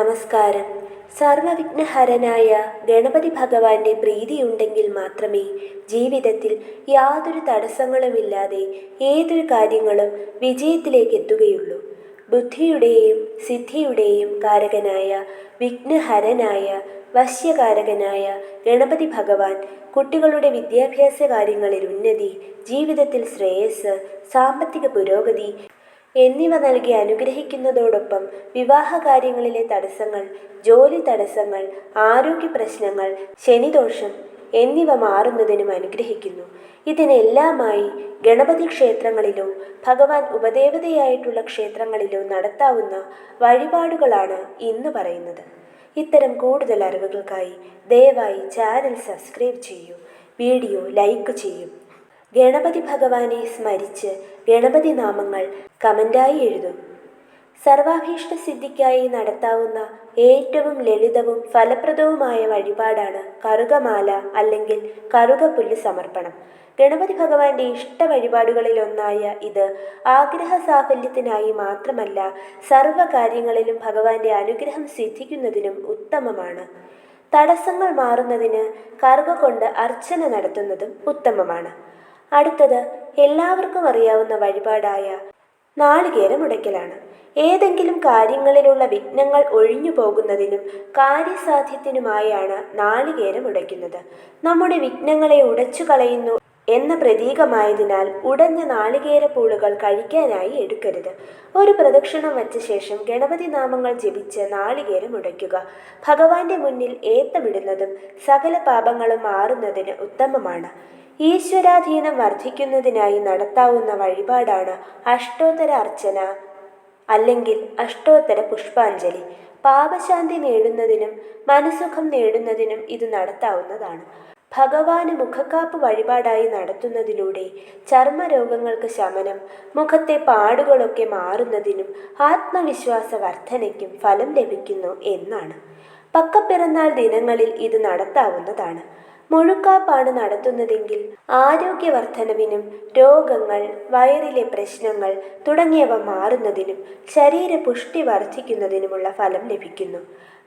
നമസ്കാരം. സർവവിഘ്നഹരനായ ഗണപതി ഭഗവാന്റെ പ്രീതിയുണ്ടെങ്കിൽ മാത്രമേ ജീവിതത്തിൽ യാതൊരു തടസ്സങ്ങളുമില്ലാതെ ഏതൊരു കാര്യങ്ങളും വിജയത്തിലേക്ക് എത്തുകയുള്ളൂ ബുദ്ധിയുടെയും സിദ്ധിയുടെയും കാരകനായ വിഘ്നഹരനായ വശ്യകാരകനായ ഗണപതി ഭഗവാൻ കുട്ടികളുടെ വിദ്യാഭ്യാസ കാര്യങ്ങളിൽ ഉന്നതി ജീവിതത്തിൽ ശ്രേയസ് സാമ്പത്തിക പുരോഗതി എന്നിവ നൽകി അനുഗ്രഹിക്കുന്നതോടൊപ്പം വിവാഹകാര്യങ്ങളിലെ തടസ്സങ്ങൾ ജോലി തടസ്സങ്ങൾ ആരോഗ്യ പ്രശ്നങ്ങൾ ശനിദോഷം എന്നിവ മാറുന്നതിനും അനുഗ്രഹിക്കുന്നു. ഇതിനെല്ലാമായി ഗണപതി ക്ഷേത്രങ്ങളിലോ ഭഗവാൻ ഉപദേവതയായിട്ടുള്ള ക്ഷേത്രങ്ങളിലോ നടത്താവുന്ന വഴിപാടുകളാണ് ഇന്ന് പറയുന്നത്. ഇത്തരം കൂടുതൽ അറിവുകൾക്കായി ദയവായി ചാനൽ സബ്സ്ക്രൈബ് ചെയ്യൂ. വീഡിയോ ലൈക്ക് ചെയ്യും. ഗണപതി ഭഗവാനെ സ്മരിച്ച് ഗണപതി നാമങ്ങൾ കമന്റായി എഴുതും. സർവാഭീഷ്ട സിദ്ധിക്കായി നടത്താവുന്ന ഏറ്റവും ലളിതവും ഫലപ്രദവുമായ വഴിപാടാണ് കറുകമാല അല്ലെങ്കിൽ കറുകപ്പുല്ല് സമർപ്പണം. ഗണപതി ഭഗവാന്റെ ഇഷ്ട വഴിപാടുകളിലൊന്നായ ഇത് ആഗ്രഹ സാഫല്യത്തിനായി മാത്രമല്ല സർവകാര്യങ്ങളിലും ഭഗവാന്റെ അനുഗ്രഹം സിദ്ധിക്കുന്നതിനും ഉത്തമമാണ്. തടസ്സങ്ങൾ മാറുന്നതിന് കറുക കൊണ്ട് അർച്ചന നടത്തുന്നതും ഉത്തമമാണ്. അടുത്തത് എല്ലാവർക്കും അറിയാവുന്ന വഴിപാടായ നാളികേരം മുടക്കലാണ് ഏതെങ്കിലും കാര്യങ്ങളിലുള്ള വിഘ്നങ്ങൾ ഒഴിഞ്ഞു പോകുന്നതിനും കാര്യസാധ്യത്തിനുമായാണ് നാളികേരം ഉടയ്ക്കുന്നത് നമ്മുടെ വിഘ്നങ്ങളെ ഉടച്ചു കളയുന്നു എന്ന പ്രതീകമായതിനാൽ ഉടഞ്ഞ നാളികേര പൂളുകൾ കഴിക്കാനായി എടുക്കരുത്. ഒരു പ്രദക്ഷിണം വച്ച ശേഷം ഗണപതി നാമങ്ങൾ ജപിച്ച് നാളികേരം ഉടയ്ക്കുക. ഭഗവാന്റെ മുന്നിൽ ഏത്തമിടുന്നതും സകല പാപങ്ങളും മാറുന്നതിന് ഉത്തമമാണ്. ഈശ്വരാധീനം വർദ്ധിക്കുന്നതിനായി നടത്താവുന്ന വഴിപാടാണ് അഷ്ടോത്തര അർച്ചന. അല്ലെങ്കിൽ അഷ്ടോത്തര പുഷ്പാഞ്ജലി. പാപശാന്തി നേടുന്നതിനും മനസുഖം നേടുന്നതിനും ഇത് നടത്താവുന്നതാണ്. ഭഗവാന് മുഖക്കാപ്പ് വഴിപാടായി നടത്തുന്നതിലൂടെ ചർമ്മരോഗങ്ങൾക്ക് ശമനം മുഖത്തെ പാടുകളൊക്കെ മാറുന്നതിനും ആത്മവിശ്വാസ വർധനയ്ക്കും ഫലം ലഭിക്കുന്നു എന്നാണ്. പക്കപ്പിറന്നാൾ ദിനങ്ങളിൽ ഇത് നടത്താവുന്നതാണ്. മുഴുക്കാപ്പാണ് നടത്തുന്നതെങ്കിൽ ആരോഗ്യവർദ്ധനവിനും രോഗങ്ങൾ വയറിലെ പ്രശ്നങ്ങൾ തുടങ്ങിയവ മാറുന്നതിനും ശരീരപുഷ്ടി വർദ്ധിക്കുന്നതിനുമുള്ള ഫലം ലഭിക്കുന്നു.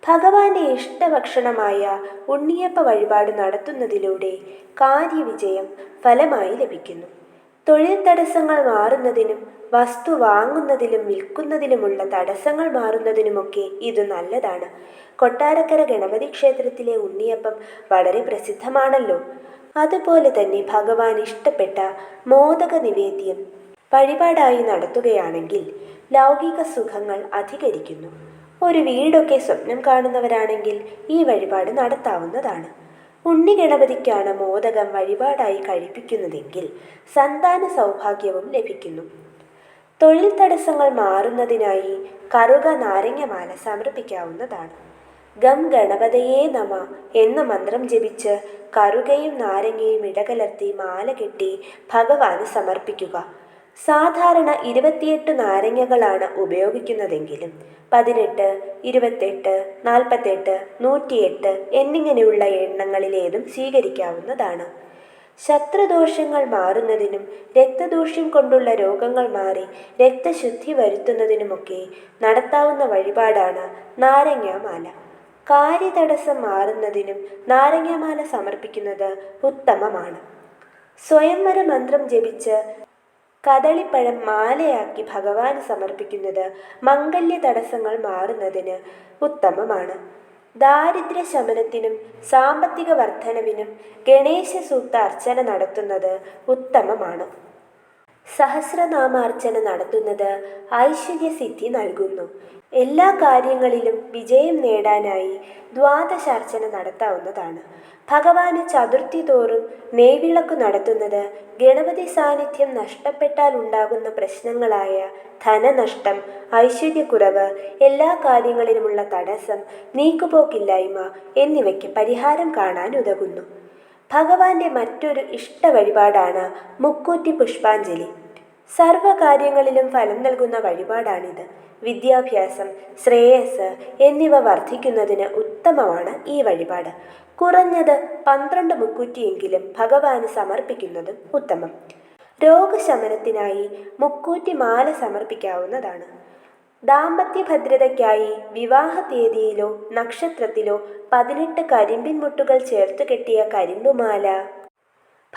ഭഗവാന്റെ ഇഷ്ടഭക്ഷണമായ ഉണ്ണിയപ്പ വഴിപാട് നടത്തുന്നതിലൂടെ കാര്യവിജയം ഫലമായി ലഭിക്കുന്നു. തൊഴിൽ തടസ്സങ്ങൾ മാറുന്നതിനും വസ്തു വാങ്ങുന്നതിലും വിൽക്കുന്നതിലുമുള്ള തടസ്സങ്ങൾ മാറുന്നതിനുമൊക്കെ ഇത് നല്ലതാണ്. കൊട്ടാരക്കര ഗണപതി ക്ഷേത്രത്തിലെ ഉണ്ണിയപ്പം വളരെ പ്രസിദ്ധമാണല്ലോ. അതുപോലെ തന്നെ ഭഗവാൻ ഇഷ്ടപ്പെട്ട മോദക നിവേദ്യം വഴിപാടായി നടത്തുകയാണെങ്കിൽ ലൗകിക സുഖങ്ങൾ അധികരിക്കുന്നു. ഒരു വീടൊക്കെ സ്വപ്നം കാണുന്നവരാണെങ്കിൽ ഈ വഴിപാട് നടത്താവുന്നതാണ്. ഉണ്ണി ഗണപതിക്കാണ് മോദകം വഴിപാടായി കഴിപ്പിക്കുന്നതെങ്കിൽ സന്താന സൗഭാഗ്യവും ലഭിക്കുന്നു. തൊഴിൽ തടസ്സങ്ങൾ മാറുന്നതിനായി കറുക നാരങ്ങമാല സമർപ്പിക്കാവുന്നതാണ്. ഗം ഗണപതയേ നമ എന്ന മന്ത്രം ജപിച്ച് കറുകയും നാരങ്ങയും ഇടകലർത്തി മാല കെട്ടി ഭഗവാന് സമർപ്പിക്കുക. സാധാരണ ഇരുപത്തിയെട്ട് നാരങ്ങകളാണ് ഉപയോഗിക്കുന്നതെങ്കിലും പതിനെട്ട് ഇരുപത്തെട്ട് നാൽപ്പത്തെട്ട് നൂറ്റിയെട്ട് എന്നിങ്ങനെയുള്ള എണ്ണങ്ങളിലേതും സ്വീകരിക്കാവുന്നതാണ്. ശത്രുദോഷങ്ങൾ മാറുന്നതിനും രക്തദോഷ്യം കൊണ്ടുള്ള രോഗങ്ങൾ മാറി രക്തശുദ്ധി വരുത്തുന്നതിനുമൊക്കെ നടത്താവുന്ന വഴിപാടാണ് നാരങ്ങാമാല. കാര്യതടസ്സം മാറുന്നതിനും നാരങ്ങാമാല സമർപ്പിക്കുന്നത് ഉത്തമമാണ്. സ്വയംവര മന്ത്രം ജപിച്ച് കദളിപ്പഴം മാലയാക്കി ഭഗവാന് സമർപ്പിക്കുന്നത് മംഗല്യ തടസ്സങ്ങൾ മാറുന്നതിന് ഉത്തമമാണ്. ദാരിദ്ര്യ ശമനത്തിനും സാമ്പത്തിക വർധനവിനും ഗണേശ സൂക്ത അർച്ചന നടത്തുന്നത് ഉത്തമമാണ്. സഹസ്രനാമാർച്ചന നടത്തുന്നത് ഐശ്വര്യസിദ്ധി നൽകുന്നു. എല്ലാ കാര്യങ്ങളിലും വിജയം നേടാനായി ദ്വാദശാർച്ചന നടത്താവുന്നതാണ്. ഭഗവാന് ചതുർത്ഥി തോറും നെയ്വിളക്ക് നടത്തുന്നത് ഗണപതി സാന്നിധ്യം നഷ്ടപ്പെട്ടാൽ ഉണ്ടാകുന്ന പ്രശ്നങ്ങളായ ധനനഷ്ടം ഐശ്വര്യക്കുറവ് എല്ലാ കാര്യങ്ങളിലുമുള്ള തടസ്സം നീക്കുപോക്കില്ലായ്മ എന്നിവയ്ക്ക് പരിഹാരം കാണാൻ ഉതകുന്നു. ഭഗവാന്റെ മറ്റൊരു ഇഷ്ട വഴിപാടാണ് മുക്കൂറ്റി പുഷ്പാഞ്ജലി. സർവകാര്യങ്ങളിലും ഫലം നൽകുന്ന വഴിപാടാണിത്. വിദ്യാഭ്യാസം ശ്രേയസ് എന്നിവ വർദ്ധിക്കുന്നതിന് ഉത്തമമാണ് ഈ വഴിപാട്. കുറഞ്ഞത് പന്ത്രണ്ട് മുക്കൂറ്റിയെങ്കിലും ഭഗവാന് സമർപ്പിക്കുന്നതും ഉത്തമം. രോഗശമനത്തിനായി മുക്കൂറ്റി മാല സമർപ്പിക്കാവുന്നതാണ്. ദാമ്പത്യ ഭദ്രതയ്ക്കായി വിവാഹ തീയതിയിലോ നക്ഷത്രത്തിലോ പതിനെട്ട് കരിമ്പിൻ മുട്ടുകൾ ചേർത്ത് കെട്ടിയ കരിമ്പുമാല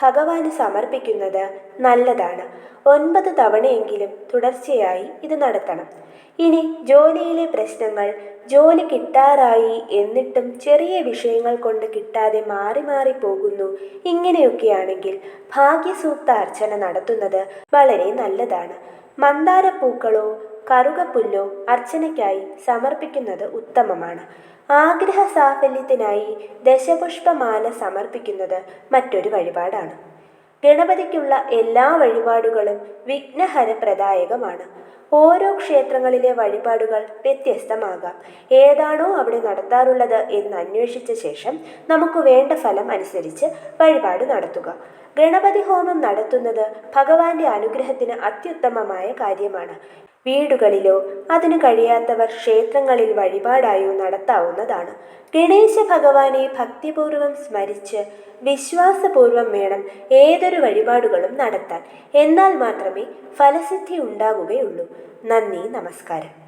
ഭഗവാന് സമർപ്പിക്കുന്നത് നല്ലതാണ്. ഒൻപത് തവണയെങ്കിലും തുടർച്ചയായി ഇത് നടത്തണം. ഇനി ജോലിയിലെ പ്രശ്നങ്ങൾ ജോലി കിട്ടാറായി എന്നിട്ടും ചെറിയ വിഷയങ്ങൾ കൊണ്ട് കിട്ടാതെ മാറി മാറി പോകുന്നു. ഇങ്ങനെയൊക്കെയാണെങ്കിൽ ഭാഗ്യസൂക്ത അർച്ചന നടത്തുന്നത് വളരെ നല്ലതാണ്. മന്ദാരപ്പൂക്കളോ കറുകപ്പുല്ലോ അർച്ചനയ്ക്കായി സമർപ്പിക്കുന്നത് ഉത്തമമാണ്. ആഗ്രഹ സാഫല്യത്തിനായി ദശപുഷ്പമാല സമർപ്പിക്കുന്നത് മറ്റൊരു വഴിപാടാണ്. ഗണപതിക്കുള്ള എല്ലാ വഴിപാടുകളും വിഘ്നഹരപ്രദായകമാണ്. ഓരോ ക്ഷേത്രങ്ങളിലെ വഴിപാടുകൾ വ്യത്യസ്തമാകാം. ഏതാണോ അവിടെ നടത്താറുള്ളത് എന്ന് അന്വേഷിച്ച ശേഷം നമുക്ക് വേണ്ട ഫലം അനുസരിച്ച് വഴിപാട് നടത്തുക. ഗണപതി ഹോമം നടത്തുന്നത് ഭഗവാന്റെ അനുഗ്രഹത്തിന് അത്യുത്തമമായ കാര്യമാണ്. വീടുകളിലോ അതിന് കഴിയാത്തവർ ക്ഷേത്രങ്ങളിൽ വഴിപാടായോ നടത്താവുന്നതാണ്. ഗണേശ ഭഗവാനെ ഭക്തിപൂർവം സ്മരിച്ച് വിശ്വാസപൂർവം വേണം ഏതൊരു വഴിപാടുകളും നടത്താൻ. എന്നാൽ മാത്രമേ ഫലസിദ്ധി ഉണ്ടാകുകയുള്ളൂ. നന്ദി നമസ്കാരം.